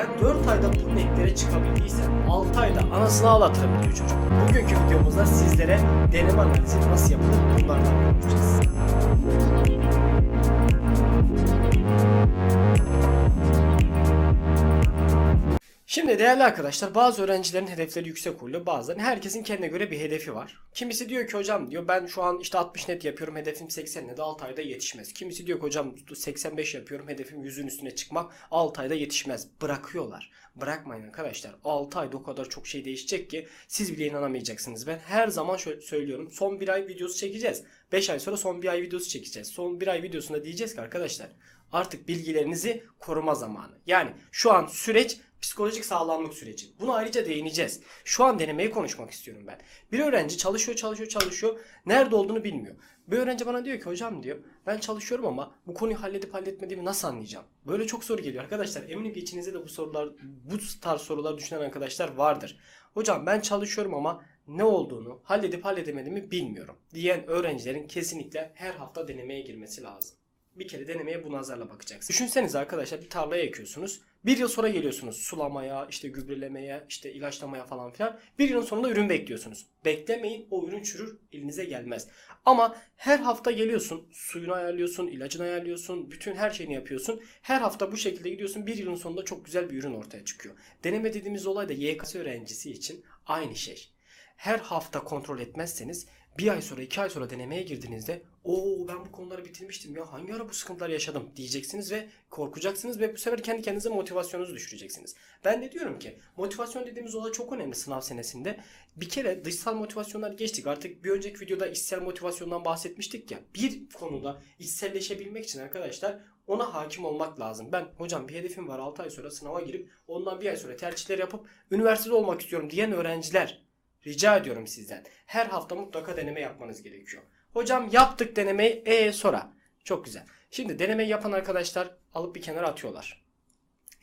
Ben 4 ayda bu netlere çıkabildiysem 6 ayda anasını ağlatırım diyor çocuk. Bugünkü videomuzda sizlere deneme analizi nasıl yapılır bunlardan konuşacağız. Şimdi değerli arkadaşlar bazı öğrencilerin hedefleri yüksek oluyor. Bazılarının herkesin kendine göre bir hedefi var. Kimisi diyor ki hocam diyor ben şu an işte 60 net yapıyorum hedefim 80 net 6 ayda yetişmez. Kimisi diyor ki hocam 85 yapıyorum hedefim 100'ün üstüne çıkmak 6 ayda yetişmez. Bırakıyorlar. Bırakmayın arkadaşlar. 6 ayda o kadar çok şey değişecek ki siz bile inanamayacaksınız. Ben her zaman şöyle söylüyorum. Son bir ay videosu çekeceğiz. 5 ay sonra son bir ay videosu çekeceğiz. Son bir ay videosunda diyeceğiz ki arkadaşlar artık bilgilerinizi koruma zamanı. Yani şu an süreç psikolojik sağlamlık süreci. Buna ayrıca değineceğiz. Şu an denemeyi konuşmak istiyorum ben. Bir öğrenci çalışıyor çalışıyor çalışıyor. Nerede olduğunu bilmiyor. Bir öğrenci bana diyor ki hocam diyor ben çalışıyorum ama bu konuyu halledip halletmediğimi nasıl anlayacağım? Böyle çok soru geliyor arkadaşlar. Eminim ki içinizde de bu sorular bu tarz sorular düşünen arkadaşlar vardır. Hocam ben çalışıyorum ama ne olduğunu halledip halledemediğimi bilmiyorum diyen öğrencilerin kesinlikle her hafta denemeye girmesi lazım. Bir kere denemeye bu nazarla bakacaksınız. Düşünsenize arkadaşlar bir tarlaya ekiyorsunuz. Bir yıl sonra geliyorsunuz sulamaya, işte gübrelemeye, işte ilaçlamaya falan filan. Bir yılın sonunda ürün bekliyorsunuz. Beklemeyin o ürün çürür elinize gelmez. Ama her hafta geliyorsun, suyunu ayarlıyorsun, ilacını ayarlıyorsun, bütün her şeyini yapıyorsun. Her hafta bu şekilde gidiyorsun. Bir yılın sonunda çok güzel bir ürün ortaya çıkıyor. Deneme dediğimiz olay da YKS öğrencisi için aynı şey. Her hafta kontrol etmezseniz bir ay sonra iki ay sonra denemeye girdiğinizde o ben bu konuları bitirmiştim ya hangi ara bu sıkıntılar yaşadım diyeceksiniz ve korkacaksınız ve bu sefer kendi kendinize motivasyonunuzu düşüreceksiniz. Ben de diyorum ki motivasyon dediğimiz olay çok önemli sınav senesinde. Bir kere dışsal motivasyonlar geçtik artık bir önceki videoda içsel motivasyondan bahsetmiştik ya bir konuda içselleşebilmek için arkadaşlar ona hakim olmak lazım. Ben hocam bir hedefim var 6 ay sonra sınava girip ondan bir ay sonra tercihler yapıp üniversitede olmak istiyorum diyen öğrenciler Rica ediyorum sizden. Her hafta mutlaka deneme yapmanız gerekiyor. Hocam yaptık denemeyi. E sonra. Çok güzel. Şimdi denemeyi yapan arkadaşlar alıp bir kenara atıyorlar.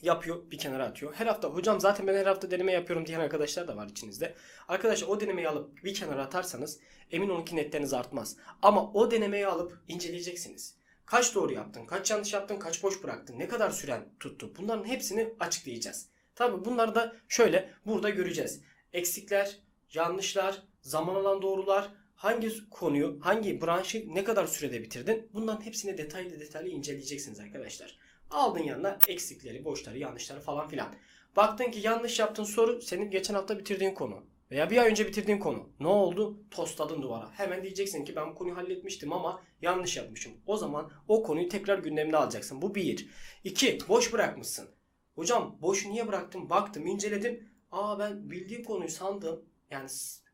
Yapıyor bir kenara atıyor. Her hafta hocam zaten ben her hafta deneme yapıyorum diyen arkadaşlar da var içinizde. Arkadaşlar o denemeyi alıp bir kenara atarsanız emin olun ki netleriniz artmaz. Ama o denemeyi alıp inceleyeceksiniz. Kaç doğru yaptın, kaç yanlış yaptın, kaç boş bıraktın, ne kadar süren tuttu. Bunların hepsini açıklayacağız. Tabi bunları da şöyle burada göreceğiz. Eksikler, yanlışlar, zaman alan doğrular, hangi konuyu, hangi branşı ne kadar sürede bitirdin? Bunların hepsini detaylı detaylı inceleyeceksiniz arkadaşlar. Aldın yanına eksikleri, boşları, yanlışları falan filan. Baktın ki yanlış yaptığın soru senin geçen hafta bitirdiğin konu. Veya bir ay önce bitirdiğin konu. Ne oldu? Tostladın duvara. Hemen diyeceksin ki ben bu konuyu halletmiştim ama yanlış yapmışım. O zaman o konuyu tekrar gündemine alacaksın. Bu bir. İki, boş bırakmışsın. Hocam boş niye bıraktım? Baktım, inceledim. Aa ben bildiğim konuyu sandım. Yani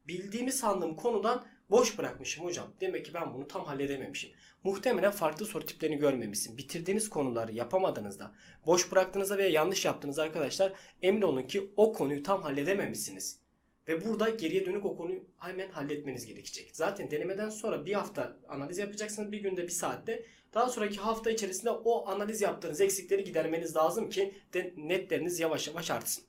bildiğimi sandığım konudan boş bırakmışım hocam. Demek ki ben bunu tam halledememişim. Muhtemelen farklı soru tiplerini görmemişsin. Bitirdiğiniz konuları yapamadığınızda, boş bıraktığınızda veya yanlış yaptığınızda arkadaşlar emin olun ki o konuyu tam halledememişsiniz. Ve burada geriye dönük o konuyu hemen halletmeniz gerekecek. Zaten denemeden sonra bir hafta analiz yapacaksınız. Bir günde bir saatte. Daha sonraki hafta içerisinde o analiz yaptığınız eksikleri gidermeniz lazım ki netleriniz yavaş yavaş artsın.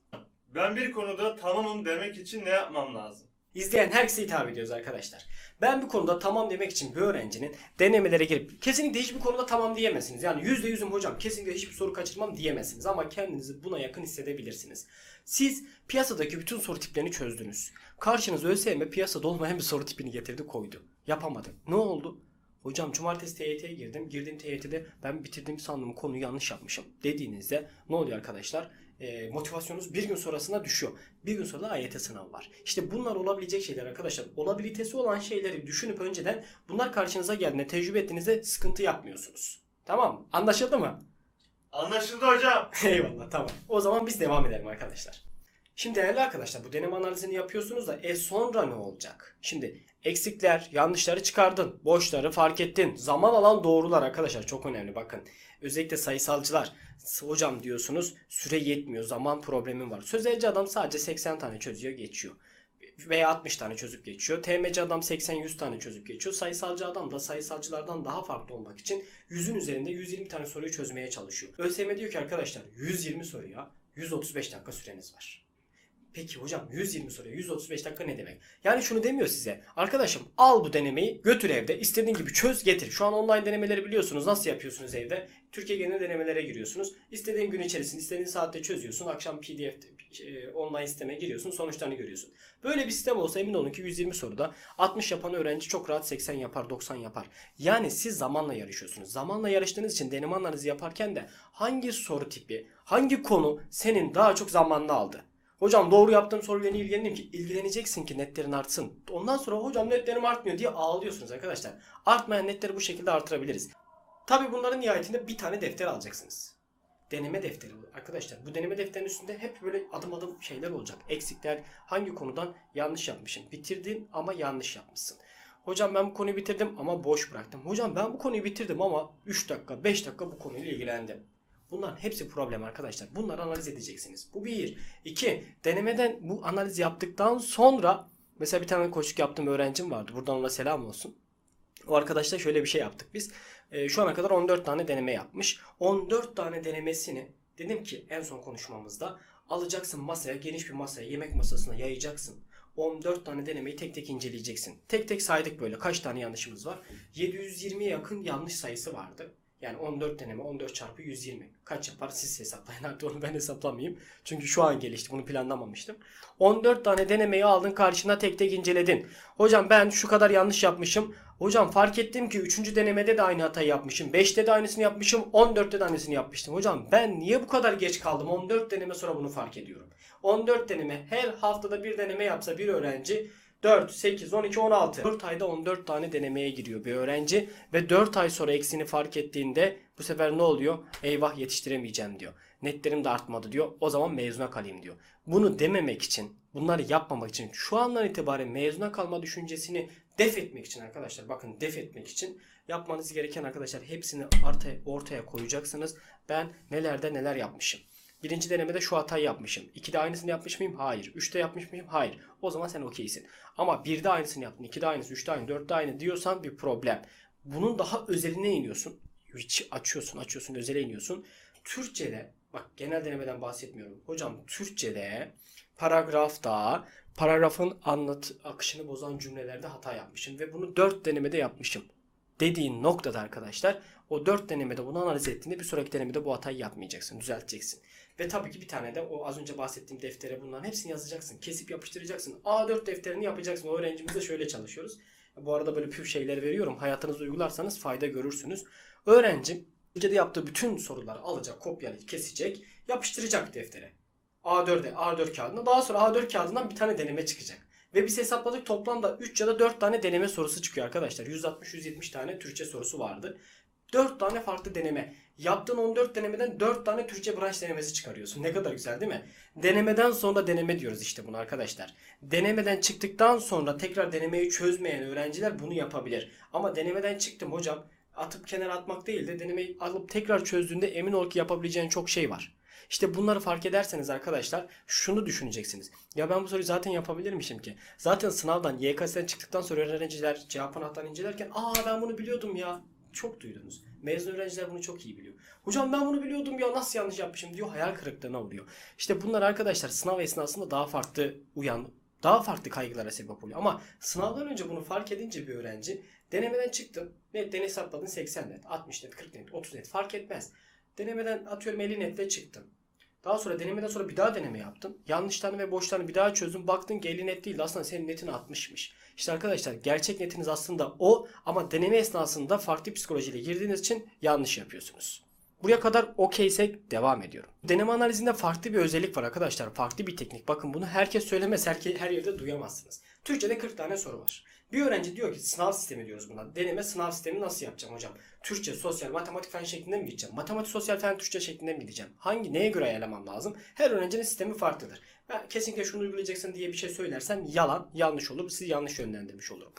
Ben bir konuda tamamım demek için ne yapmam lazım? İzleyen herkese hitap ediyoruz arkadaşlar. Ben bir konuda tamam demek için bir öğrencinin denemelere girip kesinlikle hiçbir konuda tamam diyemezsiniz. Yani yüzde yüzüm hocam kesinlikle hiçbir soru kaçırmam diyemezsiniz. Ama kendinizi buna yakın hissedebilirsiniz. Siz piyasadaki bütün soru tiplerini çözdünüz. Karşınıza ÖSYM piyasada olmayan bir soru tipini getirdi koydu. Yapamadım. Ne oldu? Hocam cumartesi TYT'ye girdim. Girdiğim TYT'de ben bitirdiğim sandığım konuyu yanlış yapmışım dediğinizde ne oluyor arkadaşlar? Ee, motivasyonunuz bir gün sonrasına düşüyor. Bir gün sonra da AYT sınavı var. İşte bunlar olabilecek şeyler arkadaşlar. Olabilitesi olan şeyleri düşünüp önceden bunlar karşınıza geldiğinde tecrübe ettiğinizde sıkıntı yapmıyorsunuz. Tamam mı? Anlaşıldı mı? Anlaşıldı hocam. Eyvallah tamam. O zaman biz devam edelim arkadaşlar. Şimdi değerli arkadaşlar bu deneme analizini yapıyorsunuz da e sonra ne olacak? Şimdi eksikler, yanlışları çıkardın, boşları fark ettin. Zaman alan doğrular arkadaşlar çok önemli bakın. Özellikle sayısalcılar hocam diyorsunuz süre yetmiyor zaman problemim var. Sözelci adam sadece 80 tane çözüyor geçiyor. Veya 60 tane çözüp geçiyor. TMC adam 80-100 tane çözüp geçiyor. Sayısalcı adam da sayısalcılardan daha farklı olmak için 100'ün üzerinde 120 tane soruyu çözmeye çalışıyor. ÖSYM diyor ki arkadaşlar 120 soruya 135 dakika süreniz var. Peki hocam 120 soruya 135 dakika ne demek? Yani şunu demiyor size. Arkadaşım al bu denemeyi götür evde istediğin gibi çöz getir. Şu an online denemeleri biliyorsunuz. Nasıl yapıyorsunuz evde? Türkiye genel denemelere giriyorsunuz. İstediğin gün içerisinde istediğin saatte çözüyorsun. Akşam PDF e, online sisteme giriyorsun. Sonuçlarını görüyorsun. Böyle bir sistem olsa emin olun ki 120 soruda 60 yapan öğrenci çok rahat 80 yapar 90 yapar. Yani siz zamanla yarışıyorsunuz. Zamanla yarıştığınız için deneme analizi yaparken de hangi soru tipi, hangi konu senin daha çok zamanını aldı? Hocam doğru yaptığım soruyla ilgileneyim ki? İlgileneceksin ki netlerin artsın. Ondan sonra hocam netlerim artmıyor diye ağlıyorsunuz arkadaşlar. Artmayan netleri bu şekilde artırabiliriz. Tabi bunların nihayetinde bir tane defter alacaksınız. Deneme defteri arkadaşlar. Bu deneme defterinin üstünde hep böyle adım adım şeyler olacak. Eksikler hangi konudan yanlış yapmışsın. Bitirdin ama yanlış yapmışsın. Hocam ben bu konuyu bitirdim ama boş bıraktım. Hocam ben bu konuyu bitirdim ama 3 dakika 5 dakika bu konuyla ilgilendim. Bunların hepsi problem arkadaşlar. Bunları analiz edeceksiniz. Bu bir. İki, denemeden bu analiz yaptıktan sonra mesela bir tane koçluk yaptığım öğrencim vardı. Buradan ona selam olsun. O arkadaşla şöyle bir şey yaptık biz. Ee, şu ana kadar 14 tane deneme yapmış. 14 tane denemesini dedim ki en son konuşmamızda alacaksın masaya geniş bir masaya yemek masasına yayacaksın. 14 tane denemeyi tek tek inceleyeceksin. Tek tek saydık böyle kaç tane yanlışımız var. 720'ye yakın yanlış sayısı vardı. Yani 14 deneme 14 çarpı 120. Kaç yapar siz hesaplayın artık onu ben hesaplamayayım. Çünkü şu an gelişti bunu planlamamıştım. 14 tane denemeyi aldın karşına tek tek inceledin. Hocam ben şu kadar yanlış yapmışım. Hocam fark ettim ki 3. denemede de aynı hatayı yapmışım. 5'te de aynısını yapmışım. 14'te de aynısını yapmıştım. Hocam ben niye bu kadar geç kaldım? 14 deneme sonra bunu fark ediyorum. 14 deneme her haftada bir deneme yapsa bir öğrenci 4, 8, 12, 16. 4 ayda 14 tane denemeye giriyor bir öğrenci ve 4 ay sonra eksiğini fark ettiğinde bu sefer ne oluyor? Eyvah yetiştiremeyeceğim diyor. Netlerim de artmadı diyor. O zaman mezuna kalayım diyor. Bunu dememek için, bunları yapmamak için şu andan itibaren mezuna kalma düşüncesini def etmek için arkadaşlar bakın def etmek için yapmanız gereken arkadaşlar hepsini ortaya, ortaya koyacaksınız. Ben nelerde neler yapmışım. Birinci denemede şu hatayı yapmışım. İkide aynısını yapmış mıyım? Hayır. Üçte yapmış mıyım? Hayır. O zaman sen okeysin. Ama birde aynısını yaptın, ikide aynısı, üçte aynı, dörtte aynı diyorsan bir problem. Bunun daha özeline iniyorsun. Hiç açıyorsun, açıyorsun, özele iniyorsun. Türkçe'de, bak genel denemeden bahsetmiyorum. Hocam Türkçe'de paragrafta paragrafın anlat akışını bozan cümlelerde hata yapmışım ve bunu dört denemede yapmışım dediğin noktada arkadaşlar o dört denemede bunu analiz ettiğinde bir sonraki denemede bu hatayı yapmayacaksın, düzelteceksin. Ve tabii ki bir tane de o az önce bahsettiğim deftere bunların hepsini yazacaksın. Kesip yapıştıracaksın. A4 defterini yapacaksın. O öğrencimizle şöyle çalışıyoruz. Bu arada böyle püf şeyler veriyorum. Hayatınızda uygularsanız fayda görürsünüz. Öğrencim ülkede yaptığı bütün soruları alacak, kopyalayıp kesecek, yapıştıracak deftere. A4'e, A4 kağıdına. Daha sonra A4 kağıdından bir tane deneme çıkacak. Ve biz hesapladık toplamda 3 ya da 4 tane deneme sorusu çıkıyor arkadaşlar. 160-170 tane Türkçe sorusu vardı. 4 tane farklı deneme. Yaptığın 14 denemeden 4 tane Türkçe branş denemesi çıkarıyorsun. Ne kadar güzel değil mi? Denemeden sonra deneme diyoruz işte bunu arkadaşlar. Denemeden çıktıktan sonra tekrar denemeyi çözmeyen öğrenciler bunu yapabilir. Ama denemeden çıktım hocam atıp kenara atmak değil de denemeyi alıp tekrar çözdüğünde emin ol ki yapabileceğin çok şey var. İşte bunları fark ederseniz arkadaşlar şunu düşüneceksiniz. Ya ben bu soruyu zaten yapabilirmişim ki. Zaten sınavdan YKS'den çıktıktan sonra öğrenciler cevap anahtarını incelerken aa ben bunu biliyordum ya. Çok duydunuz. Mezun öğrenciler bunu çok iyi biliyor. Hocam ben bunu biliyordum ya nasıl yanlış yapmışım diyor hayal kırıklığına uğruyor. İşte bunlar arkadaşlar sınav esnasında daha farklı uyan daha farklı kaygılara sebep oluyor. Ama sınavdan önce bunu fark edince bir öğrenci denemeden çıktın. Netten hesapladın 80 net, 60 net, 40 net, 30 net fark etmez. Denemeden atıyorum 50 netle çıktın. Daha sonra denemeden sonra bir daha deneme yaptın. Yanlışlarını ve boşlarını bir daha çözdün. Baktın ki 50 net değil aslında senin netin 60'mış. İşte arkadaşlar gerçek netiniz aslında o ama deneme esnasında farklı psikolojiyle girdiğiniz için yanlış yapıyorsunuz. Buraya kadar okeysek devam ediyorum. Deneme analizinde farklı bir özellik var arkadaşlar. Farklı bir teknik. Bakın bunu herkes söylemez. Her, her yerde duyamazsınız. Türkçe'de 40 tane soru var. Bir öğrenci diyor ki sınav sistemi diyoruz buna. Deneme sınav sistemi nasıl yapacağım hocam? Türkçe, sosyal, matematik fen şeklinde mi gideceğim? Matematik, sosyal, fen, Türkçe şeklinde mi gideceğim? Hangi, neye göre ayarlamam lazım? Her öğrencinin sistemi farklıdır. Ben kesinlikle şunu uygulayacaksın diye bir şey söylersem yalan, yanlış olur. Sizi yanlış yönlendirmiş olurum.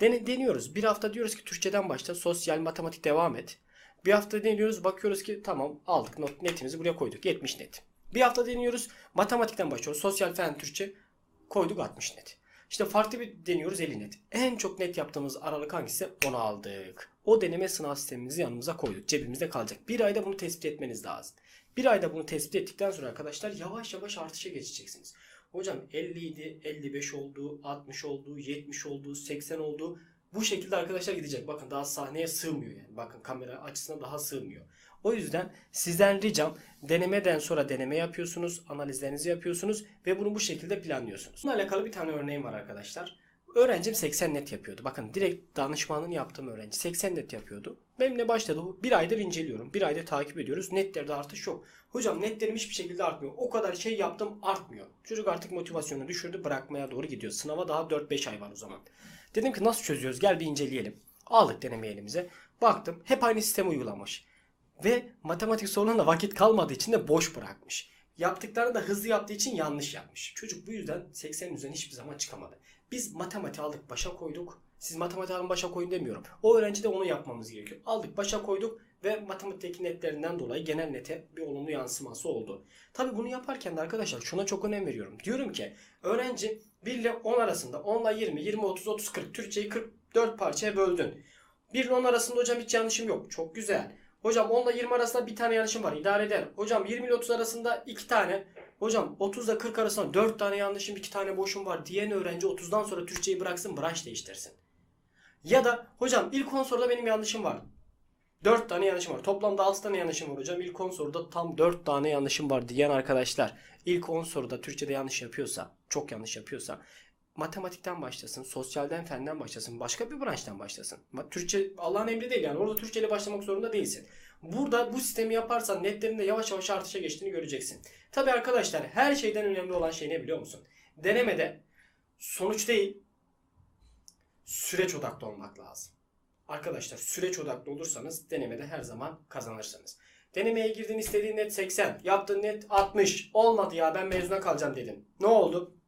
Dene, deniyoruz. Bir hafta diyoruz ki Türkçeden başla, sosyal, matematik devam et. Bir hafta deniyoruz, bakıyoruz ki tamam aldık not, netimizi buraya koyduk. 70 net. Bir hafta deniyoruz, matematikten başlıyoruz. Sosyal, fen, Türkçe koyduk 60 net. İşte farklı bir deniyoruz 50 net. En çok net yaptığımız aralık hangisi? Onu aldık. O deneme sınav sistemimizi yanımıza koyduk. Cebimizde kalacak. Bir ayda bunu tespit etmeniz lazım. Bir ayda bunu tespit ettikten sonra arkadaşlar yavaş yavaş artışa geçeceksiniz. Hocam 50 idi, 55 oldu, 60 oldu, 70 oldu, 80 oldu. Bu şekilde arkadaşlar gidecek. Bakın daha sahneye sığmıyor yani. Bakın kamera açısına daha sığmıyor. O yüzden sizden ricam denemeden sonra deneme yapıyorsunuz, analizlerinizi yapıyorsunuz ve bunu bu şekilde planlıyorsunuz. Bununla alakalı bir tane örneğim var arkadaşlar. Öğrencim 80 net yapıyordu. Bakın direkt danışmanın yaptığım öğrenci 80 net yapıyordu. Benimle başladı. Bir aydır inceliyorum. Bir aydır takip ediyoruz. Netlerde artış yok. Hocam netlerim hiçbir şekilde artmıyor. O kadar şey yaptım artmıyor. Çocuk artık motivasyonu düşürdü. Bırakmaya doğru gidiyor. Sınava daha 4-5 ay var o zaman. Dedim ki nasıl çözüyoruz? Gel bir inceleyelim. Aldık deneme elimize. Baktım hep aynı sistemi uygulamış. Ve matematik sorularına vakit kalmadığı için de boş bırakmış. Yaptıklarını da hızlı yaptığı için yanlış yapmış. Çocuk bu yüzden 80'in üzerine hiçbir zaman çıkamadı. Biz matematik aldık başa koyduk. Siz matematik alın başa koyun demiyorum. O öğrenci de onu yapmamız gerekiyor. Aldık başa koyduk ve matematikteki netlerinden dolayı genel nete bir olumlu yansıması oldu. Tabi bunu yaparken de arkadaşlar şuna çok önem veriyorum. Diyorum ki öğrenci 1 ile 10 arasında 10 ile 20, 20, 30, 30, 40 Türkçeyi 44 parçaya böldün. 1 ile 10 arasında hocam hiç yanlışım yok. Çok güzel. Hocam 10 ile 20 arasında bir tane yanlışım var. İdare eder. Hocam 20 ile 30 arasında 2 tane. Hocam 30 ile 40 arasında 4 tane yanlışım 2 tane boşum var diyen öğrenci 30'dan sonra Türkçeyi bıraksın branş değiştirsin. Ya da hocam ilk 10 soruda benim yanlışım var. 4 tane yanlışım var. Toplamda 6 tane yanlışım var hocam. İlk 10 soruda tam 4 tane yanlışım var diyen arkadaşlar ilk 10 soruda Türkçe'de yanlış yapıyorsa, çok yanlış yapıyorsa matematikten başlasın, sosyalden fenden başlasın, başka bir branştan başlasın. Türkçe Allah'ın emri değil yani orada Türkçe ile başlamak zorunda değilsin. Burada bu sistemi yaparsan netlerinde yavaş yavaş artışa geçtiğini göreceksin. Tabi arkadaşlar her şeyden önemli olan şey ne biliyor musun? Denemede sonuç değil süreç odaklı olmak lazım. Arkadaşlar süreç odaklı olursanız denemede her zaman kazanırsınız. Denemeye girdin istediğin net 80, yaptığın net 60. Olmadı ya ben mezuna kalacağım dedin. Ne oldu?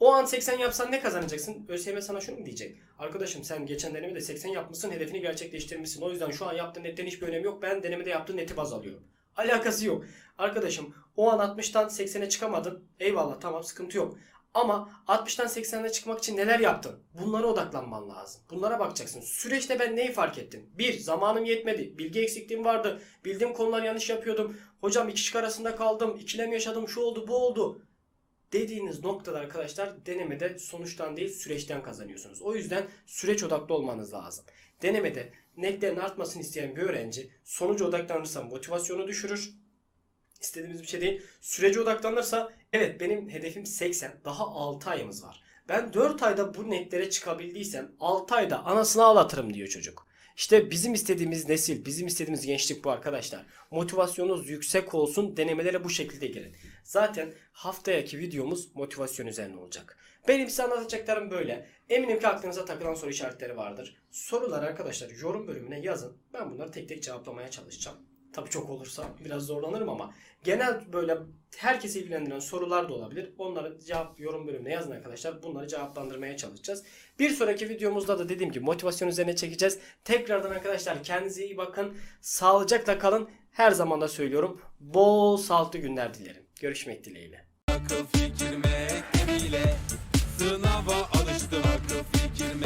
O an 80 yapsan ne kazanacaksın? ÖSYM sana şunu mu diyecek? Arkadaşım sen geçen denemede 80 yapmışsın, hedefini gerçekleştirmişsin. O yüzden şu an yaptığın netten hiçbir önemi yok. Ben denemede yaptığın neti baz alıyorum. Alakası yok. Arkadaşım o an 60'tan 80'e çıkamadın. Eyvallah tamam sıkıntı yok. Ama 60'tan 80'e çıkmak için neler yaptın? Bunlara odaklanman lazım. Bunlara bakacaksın. Süreçte ben neyi fark ettim? Bir, zamanım yetmedi. Bilgi eksikliğim vardı. Bildiğim konular yanlış yapıyordum. Hocam iki şık arasında kaldım. İkilem yaşadım. Şu oldu bu oldu. Dediğiniz noktada arkadaşlar denemede sonuçtan değil süreçten kazanıyorsunuz. O yüzden süreç odaklı olmanız lazım. Denemede netlerin artmasını isteyen bir öğrenci sonuca odaklanırsa motivasyonu düşürür. İstediğimiz bir şey değil. Sürece odaklanırsa evet benim hedefim 80. Daha 6 ayımız var. Ben 4 ayda bu netlere çıkabildiysem 6 ayda anasını ağlatırım diyor çocuk. İşte bizim istediğimiz nesil, bizim istediğimiz gençlik bu arkadaşlar. Motivasyonunuz yüksek olsun, denemelere bu şekilde girin. Zaten haftayaki videomuz motivasyon üzerine olacak. Benim size anlatacaklarım böyle. Eminim ki aklınıza takılan soru işaretleri vardır. Sorular arkadaşlar yorum bölümüne yazın. Ben bunları tek tek cevaplamaya çalışacağım. Tabii çok olursa biraz zorlanırım ama genel böyle herkesi ilgilendiren sorular da olabilir. Onları cevap yorum bölümüne yazın arkadaşlar. Bunları cevaplandırmaya çalışacağız. Bir sonraki videomuzda da dediğim gibi motivasyon üzerine çekeceğiz. Tekrardan arkadaşlar kendinize iyi bakın. Sağlıcakla kalın. Her zaman da söylüyorum. Bol sağlıklı günler dilerim. Görüşmek dileğiyle. Akıl fikir mektebiyle sınava alıştım akıl fikir